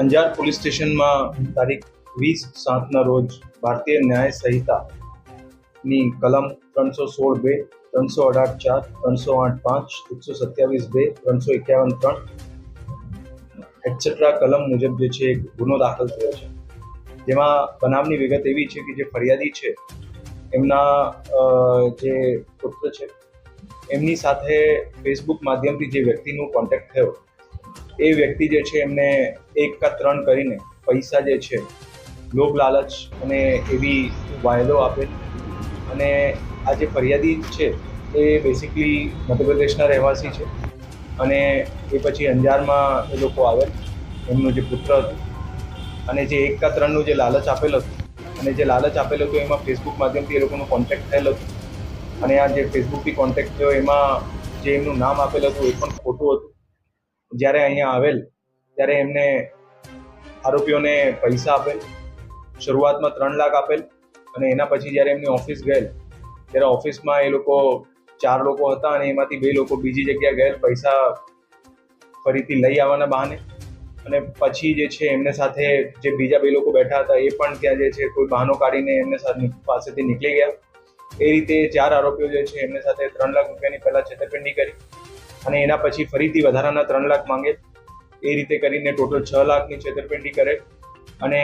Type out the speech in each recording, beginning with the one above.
Anjar police સ્ટેશનમાં તારીખ વીસ સાતના રોજ ભારતીય ન્યાય સંહિતાની કલમ ત્રણસો સોળ બે, ત્રણસો અઢાર ચાર, ત્રણસો આઠ પાંચ, એકસો સત્યાવીસ બે, ત્રણસો એકાવન ત્રણ એટસેટ્રા કલમ મુજબ જે છે એક ગુનો દાખલ થયો છે. જેમાં બનાવની વિગત એવી છે કે જે ફરિયાદી છે, એમના જે પુત્ર છે, એમની સાથે ફેસબુક માધ્યમથી જે વ્યક્તિનું કોન્ટેક્ટ થયો એ વ્યક્તિ જે છે એમને એક કા ત્રણ કરીને પૈસા જે છે, લોભ લાલચ અને એવી વાયદો આપે. અને આ જે ફરિયાદી છે, એ બેસિકલી મધ્યપ્રદેશના રહેવાસી છે. અને એ પછી અંજારમાં એ લોકો આવે. એમનો જે પુત્ર હતો. અને જે એક કા ત્રણનું જે લાલચ આપેલ હતું, અને જે લાલચ આપેલો હતું એમાં ફેસબુક માધ્યમથી એ લોકોનું કોન્ટેક્ટ થયેલ હતું. અને આ જે ફેસબુકથી કોન્ટેક્ટ થયો, એમાં જે એમનું નામ આપેલું હતું, એ પણ ખોટું હતું. જ્યારે અહીંયા આવેલ, ત્યારે એમને આરોપીઓને પૈસા આપેલ, શરૂઆતમાં ત્રણ લાખ આપેલ અને એના પછી જ્યારે એમની ઓફિસ ગયેલ, ત્યારે ઓફિસમાં એ લોકો ચાર લોકો હતા અને એમાંથી બે લોકો બીજી જગ્યાએ ગયેલ, પૈસા ફરીથી લઈ આવવાના બહાને. અને પછી જે છે એમને સાથે જે બીજા બે લોકો બેઠા હતા, એ પણ ત્યાં જે છે કોઈ બહાનો કાઢીને એમને સાથે પાસેથી નીકળી ગયા. એ રીતે ચાર આરોપીઓ જે છે એમને સાથે ત્રણ લાખ રૂપિયાની પહેલાં છેતરપિંડી કરી. અને એના પછી ફરીથી વધારાના ત્રણ લાખ માંગે. એ રીતે કરીને ટોટલ છ લાખની છેતરપિંડી કરે. અને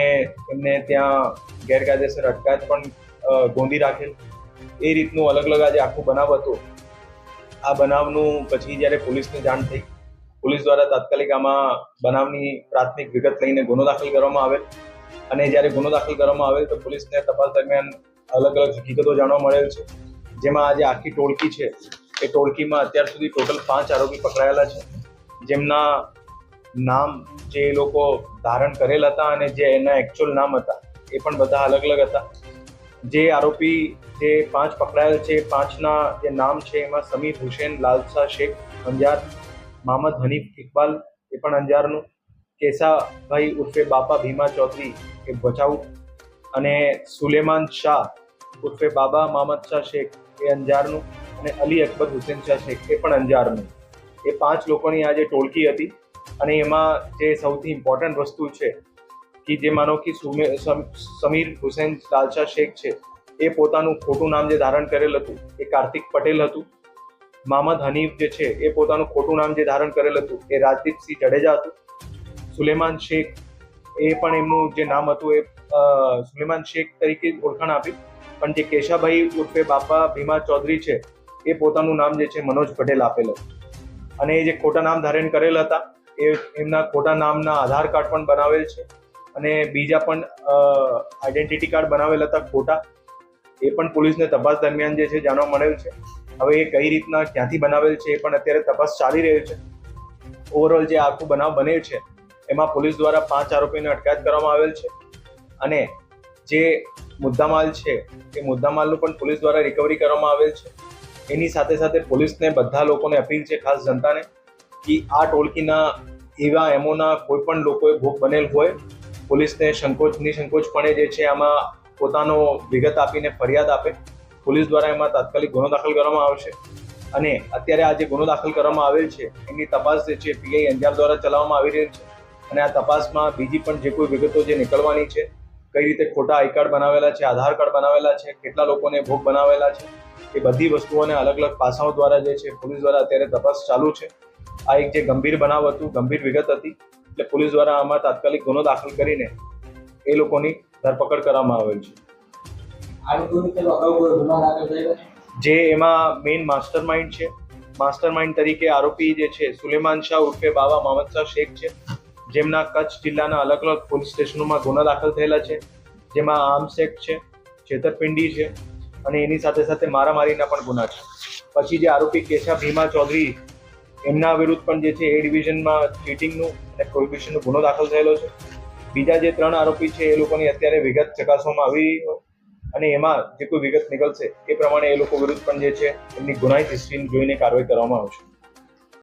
એમને ત્યાં ગેરકાયદેસર અટકાયત પણ ગોંધી રાખેલ. એ રીતનું અલગ અલગ આજે આખું બનાવ હતું. આ બનાવનું પછી જ્યારે પોલીસને જાણ થઈ, પોલીસ દ્વારા તાત્કાલિક આમાં બનાવની પ્રાથમિક વિગત લઈને ગુનો દાખલ કરવામાં આવેલ. અને જ્યારે ગુનો દાખલ કરવામાં આવેલ તો પોલીસને તપાસ દરમિયાન અલગ અલગ હકીકતો જાણવા મળેલ છે. જેમાં આજે આખી ટોળકી છે. એ ટોળકીમાં અત્યાર સુધી ટોટલ પાંચ આરોપી પકડાયેલા છે. જેમના નામ જે લોકો ધારણ કરેલ હતા અને જે એના એકચ્યુઅલ નામ હતા, એ પણ બધા અલગ અલગ હતા. જે આરોપી જે પાંચ પકડાયેલ છે પાંચના જે નામ છે, એમાં સમીર હુસેન, લાલસા શેખ, અંજાર મોહમ્મદ હનીફ ઇકબાલ, એ પણ અંજારનું, કેસાભાઈ ઉર્ફે બાપા ભીમા ચૌધરી, એ ભચાઉ, અને સુલેમાન શાહ ઉર્ફે બાબા મોહમ્મદ શાહ શેખ, એ અંજારનું અને અલી અકબર હુસેન શાહ શેખ એ પણ અંજારનું. એ પાંચ લોકોની આ જે ટોળકી હતી અને એમાં જે સૌથી ઇમ્પોર્ટન્ટ વસ્તુ છે કે જે માનો કે સુમે- સમ- સમીર હુસેન લાલશાહ શેખ છે, એ પોતાનું ખોટું નામ જે ધારણ કરેલ હતું, એ કાર્તિક પટેલ હતું. મોહમ્મદ હનીફ જે છે, એ પોતાનું ખોટું નામ જે ધારણ કરેલ હતું, એ રાજદીપસિંહ જડેજા હતું. સુલેમાન શેખ, એ પણ એમનું જે નામ હતું, એ સુલેમાન શેખ તરીકે ઓળખાણ આપી. પણ જે કેશાભાઈ ઉર્ફે બાપા ભીમા ચૌધરી છે એ પોતાનું નામ જે છે મનોજ પટેલ આપેલું અને એ જે ખોટા નામ ધારણ કરેલ હતા, એ એમના ખોટા નામના આધાર કાર્ડ પણ બનાવેલ છે અને બીજા પણ આઈડેન્ટિટી કાર્ડ બનાવેલ હતા ખોટા. એ પણ પોલીસને તપાસ દરમિયાન જે છે જાણવા મળેલ છે. હવે એ કઈ રીતના ક્યાંથી બનાવેલ છે એ પણ અત્યારે તપાસ ચાલી રહી છે. ઓવરઓલ જે આખું બનાવ બનેલ છે, એમાં પોલીસ દ્વારા પાંચ આરોપીને અટકાયત કરવામાં આવેલ છે. અને જે મુદ્દામાલ છે, એ મુદ્દામાલનું પણ પોલીસ દ્વારા રિકવરી કરવામાં આવેલ છે. એની સાથે સાથે પોલીસને બધા લોકોને અપીલ છે, ખાસ જનતાને, કે આ ટોળકીના એવા એમોના કોઈ પણ લોકોએ ભોગ બનેલ હોય, પોલીસને સંકોચ, નિસંકોચપણે જે છે આમાં પોતાનો વિગત આપીને ફરિયાદ આપે. પોલીસ દ્વારા એમાં તાત્કાલિક ગુનો દાખલ કરવામાં આવશે. અને અત્યારે આ જે ગુનો દાખલ કરવામાં આવેલ છે, એની તપાસ જે છે પીઆઈ અંજાર દ્વારા ચલાવવામાં આવી રહી છે. અને આ તપાસમાં બીજી પણ જે કોઈ વિગતો જે નીકળવાની છે, કઈ રીતે ખોટા આઈ કાર્ડ બનાવેલા છે, આધાર કાર્ડ બનાવેલા છે, કેટલા લોકોને ભોગ બનાવેલા છે એ બધી વસ્તુઓને અલગ અલગ પાસાઓ દ્વારા જે છે પોલીસ દ્વારા અત્યારે તપાસ ચાલુ છે. આ એક જે ગંભીર બનાવ હતું ગંભીર વિગત હતી એટલે પોલીસ દ્વારા આમાં તાત્કાલિક ગુનો દાખલ કરીને એ લોકોની ધરપકડ કરવામાં આવેલ છે? જે એમાં મેઇન માસ્ટર માઇન્ડ છે. માસ્ટર માઇન્ડ તરીકે આરોપી જે છે સુલેમાન શાહ ઉર્ફે બાબા મોહમ્મદ શાહ શેખ છે. જેમના કચ્છ જિલ્લાના અલગ અલગ પોલીસ સ્ટેશનોમાં ગુના દાખલ થયેલા છે. જેમાં આર્મ્સ એક્ટ છે છેતરપિંડી છે અને એની સાથે સાથે મારામારીના પણ ગુના છે. પછી જે આરોપી કેશા ભીમા ચૌધરી, એમના વિરુદ્ધ પણ જે છે એ ડિવિઝનમાં ચીટિંગનું અને પ્રોહિબિશનનો ગુનો દાખલ થયેલો છે. બીજા જે ત્રણ આરોપી છે એ લોકોની અત્યારે વિગત ચકાસવામાં આવી અને એમાં જે કોઈ વિગત નીકળશે એ પ્રમાણે એ લોકો વિરુદ્ધ પણ જે છે એમની ગુનાહિત હિસ્ટ્રી જોઈને કાર્યવાહી કરવામાં આવશે